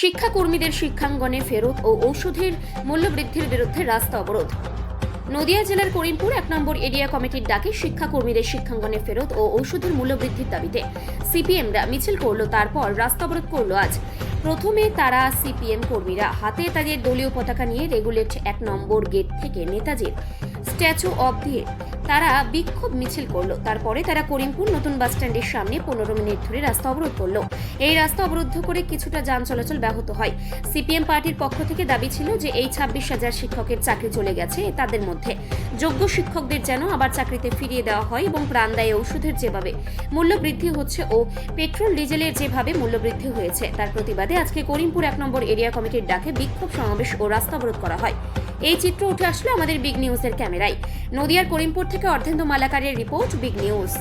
শিক্ষাকর্মীদের শিক্ষাঙ্গনে ফেরত ও ঔষধের মূল্যবৃদ্ধির বিরুদ্ধে রাস্তা অবরোধ। নদিয়া জেলার করিমপুর এক নম্বর এরিয়া কমিটির ডাকে শিক্ষাকর্মীদের শিক্ষাঙ্গনে ফেরত ও ঔষধের মূল্যবৃদ্ধির দাবিতে সিপিএমরা মিছিল করল, তারপর রাস্তা অবরোধ করল আজ। প্রথমে তারা সিপিএম কর্মীরা হাতে তাদের দলীয় পতাকা নিয়ে রেগুলেট এক নম্বর গেট থেকে নেতাজির স্ট্যাচু অব দিয়ে তারা বিক্ষোভ মিছিল করল। তারপরে তারা করিমপুর নতুন বাস স্ট্যান্ডের সামনে পনেরো মিনিট ধরে রাস্তা অবরোধ করল। এই রাস্তা অবরুদ্ধ করে কিছুটা যান চলাচল ব্যাহত হয়। সিপিএম পার্টির পক্ষ থেকে দাবি ছিল যে এই ছাব্বিশ হাজার শিক্ষকের চাকরি চলে গেছে তাদের মধ্যে। যোগ্য শিক্ষকদের যেন আবার চাকরিতে ফিরিয়ে দেওয়া হয় এবং প্রাণদায়ী ওষুধের যেভাবে। মূল্য বৃদ্ধি হচ্ছে ও পেট্রোল, ডিজেলের যেভাবে মূল্য বৃদ্ধি হয়েছে, তার প্রতিবাদে আজকে করিমপুর এক নম্বর এরিয়া কমিটির ডাকে বিক্ষোভ সমাবেশ ও রাস্তা অবরোধ করা হয়। এই চিত্র উঠে আসলো আমাদের বিগ নিউজের ক্যামেরায়। নদিয়ার করিমপুর থেকে অর্ধেন্দু মালাকারের রিপোর্ট, বিগ নিউজ।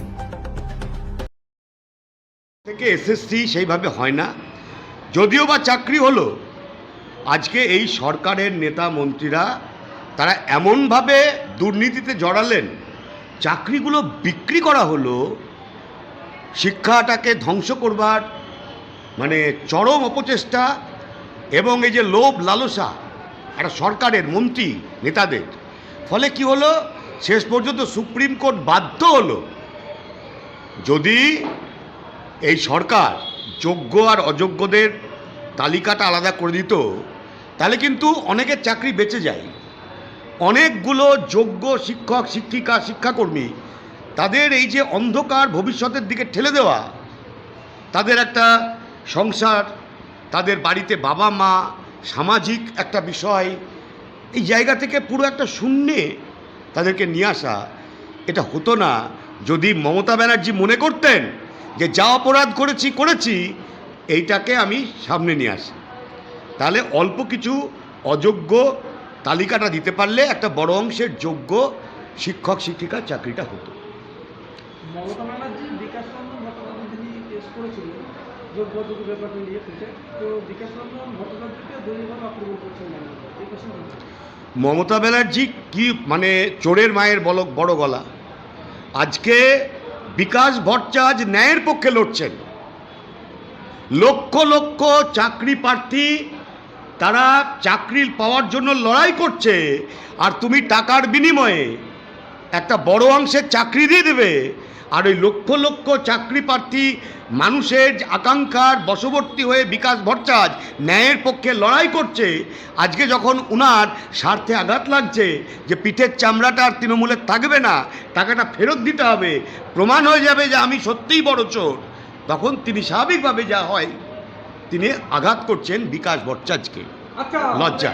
থেকে এসএসসি সেইভাবে হয় না। যদিও বা চাকরি হলো, আজকে এই সরকারের নেতা মন্ত্রীরা তারা এমনভাবে দুর্নীতিতে জড়ালেন, চাকরিগুলো বিক্রি করা হলো, শিক্ষাটাকে ধ্বংস করবার মানে চরম অপচেষ্টা এবং এই যে লোভ লালসা একটা সরকারের মন্ত্রী নেতাদের, ফলে কি হলো? শেষ পর্যন্ত সুপ্রিম কোর্ট বাধ্য হলো, যদি এই সরকার যোগ্য আর অযোগ্যদের তালিকাটা আলাদা করে দিত, তাহলে কিন্তু অনেকের চাকরি বেঁচে যায়। অনেকগুলো যোগ্য শিক্ষক, শিক্ষিকা, শিক্ষাকর্মী, তাদের এই যে অন্ধকার ভবিষ্যতের দিকে ঠেলে দেওয়া, তাদের একটা সংসার, তাদের বাড়িতে বাবা মা সামাজিক একটা বিষয়, এই জায়গা থেকে পুরো একটা শূন্যে তাদেরকে নিয়ে আসা, এটা হতো না। যদি মমতা ব্যানার্জি মনে করতেন যে যা অপরাধ করেছি করেছি, এইটাকে আমি সামনে নিয়ে আসি। তাহলে অল্প কিছু অযোগ্য তালিকাটা দিতে পারলে একটা বড় অংশের যোগ্য শিক্ষক শিক্ষিকার চাকরিটা হতো। মমতা ব্যানার্জি কি মানে চোরের মায়ের বল, বড় গলা। আজকে বিকাশ ভট্টাচার্য ন্যায়ের পক্ষে লড়ছেন। লক্ষ লক্ষ চাকরি প্রার্থী তারা চাকরি পাওয়ার জন্য লড়াই করছে, আর তুমি টাকার বিনিময়ে একটা বড় অংশের চাকরি দিয়ে দেবে আর ওই লক্ষ লক্ষ চাকরি প্রার্থী মানুষের আকাঙ্ক্ষার বশবর্তী হয়ে বিকাশ ভট্টাচার্য ন্যায়ের পক্ষে লড়াই করছে আজকে যখন উনার স্বার্থে আঘাত লাগছে যে পিঠের চামড়াটা আর তৃণমূলের থাকবে না টাকাটা ফেরত দিতে হবে প্রমাণ হয়ে যাবে যে আমি সত্যিই বড় চোর। তখন তিনি স্বাভাবিকভাবে যা হয় তিনি আঘাত করছেন বিকাশ ভট্টাচার্যকে আচ্ছা লজ্জা।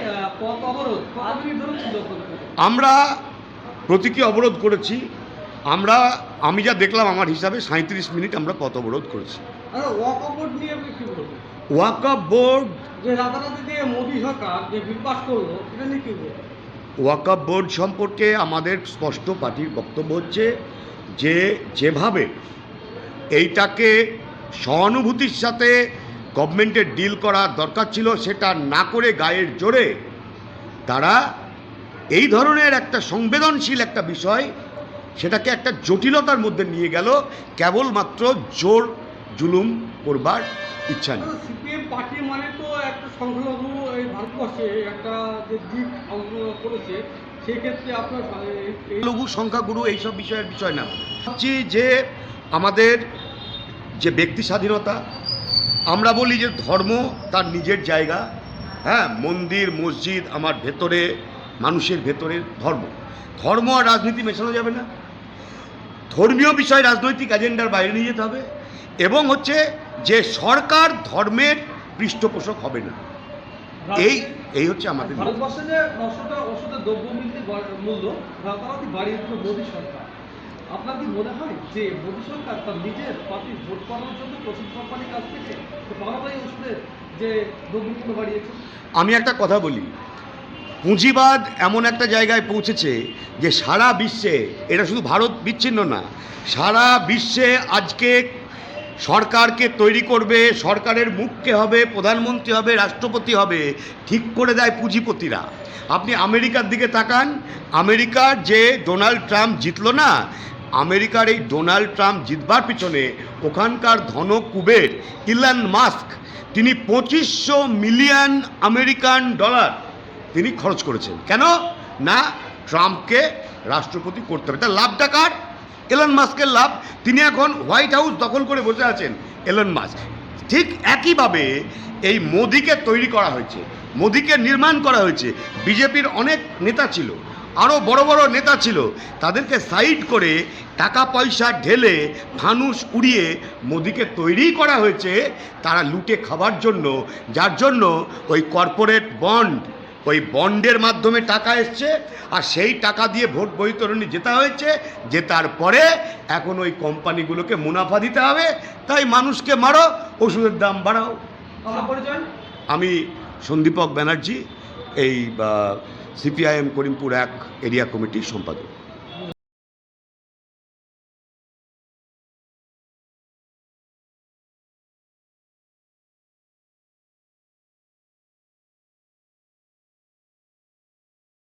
আমরা প্রতীকী অবরোধ করেছি আমরা আমি যা দেখলাম আমার হিসাবে সাঁত্রিশ মিনিট আমরা পথ অবরোধ করেছি ওয়াক বোর্ড বোর্ড সম্পর্কে আমাদের স্পষ্ট পার্টির বক্তব্য হচ্ছে যে যেভাবে এইটাকে সহানুভূতির সাথে গভর্নমেন্টের ডিল করার দরকার ছিল সেটা না করে গায়ের জোরে তারা এই ধরনের একটা সংবেদনশীল একটা বিষয় সেটাকে একটা জটিলতার মধ্যে নিয়ে গেল। কেবলমাত্র জোর জুলুম করবার ইচ্ছা নেই। সিপিএম পার্টি মানে তো একটা সংখ্যালঘু এই ভারতবর্ষে একটা যে দিক করেছে সেই ক্ষেত্রে আপনার লঘু সংখ্যাগুরু এইসব বিষয়ের বিষয় না। ভাবছি যে আমাদের যে ব্যক্তি স্বাধীনতা আমরা বলি যে ধর্ম তার নিজের জায়গা। হ্যাঁ মন্দির মসজিদ আমার ভেতরে মানুষের ভেতরে ধর্ম। ধর্ম আর রাজনীতি মেশানো যাবে না। ধর্মীয় বিষয় রাজনৈতিক এজেন্ডার বাইরে নিয়ে যেতে হবে এবং হচ্ছে যে সরকার ধর্মের পৃষ্ঠপোষক হবে না। এই এই হচ্ছে আমাদের ভারতবর্ষে যে নশোটা ওষুধের দ্রব্য মূল্য মূল্য রাতারাতি বাড়িয়ে দিল মোদী সরকার। আপনার কি মনে হয় যে মোদী সরকার তার নিজের পার্টি ভোট করানোর জন্য ওষুধ কোম্পানির কাছ থেকে বারোটাই ওষুধের যে দ্রব্য বাড়িয়েছে? আমি একটা কথা বলি। পুঁজিবাদ এমন একটা জায়গায় পৌঁছেছে যে সারা বিশ্বে, এটা শুধু ভারত বিচ্ছিন্ন না, সারা বিশ্বে আজকে সরকারকে তৈরি করবে, সরকারের মুখকে হবে, প্রধানমন্ত্রী হবে, রাষ্ট্রপতি হবে, ঠিক করে দেয় পুঁজিপতিরা। আপনি আমেরিকার দিকে তাকান আমেরিকার যে ডোনাল্ড ট্রাম্প জিতল না, আমেরিকার এই ডোনাল্ড ট্রাম্প জিতবার পিছনে ওখানকার ধন কুবের ইলান মাস্ক, তিনি পঁচিশশো মিলিয়ন আমেরিকান ডলার তিনি খরচ করেছেন। কেন? না, ট্রাম্পকে রাষ্ট্রপতি করতে হবে। তার লাভটা কার এলন মাস্কের লাভ। তিনি এখন হোয়াইট হাউস দখল করে বসে আছেন এলন মাস্ক। ঠিক একইভাবে এই মোদিকে তৈরি করা হয়েছে, মোদিকে নির্মাণ করা হয়েছে। বিজেপির অনেক নেতা ছিল আরও বড় বড় নেতা ছিল। তাদেরকে সাইড করে টাকা পয়সা ঢেলে ফানুস উড়িয়ে মোদিকে তৈরি করা হয়েছে। তারা লুটে খাবার জন্য, যার জন্য ওই কর্পোরেট বন্ড ওই বন্ডের মাধ্যমে টাকা এসছে আর সেই টাকা দিয়ে ভোট বৈতরণী জেতা হয়েছে। যে তারপরে এখন ওই কোম্পানিগুলোকে মুনাফা দিতে হবে। তাই মানুষকে মারো ওষুধের দাম বাড়াও। আমি সন্দীপক ব্যানার্জি এই সিপিআইএম করিমপুর এক এরিয়া কমিটির সম্পাদক।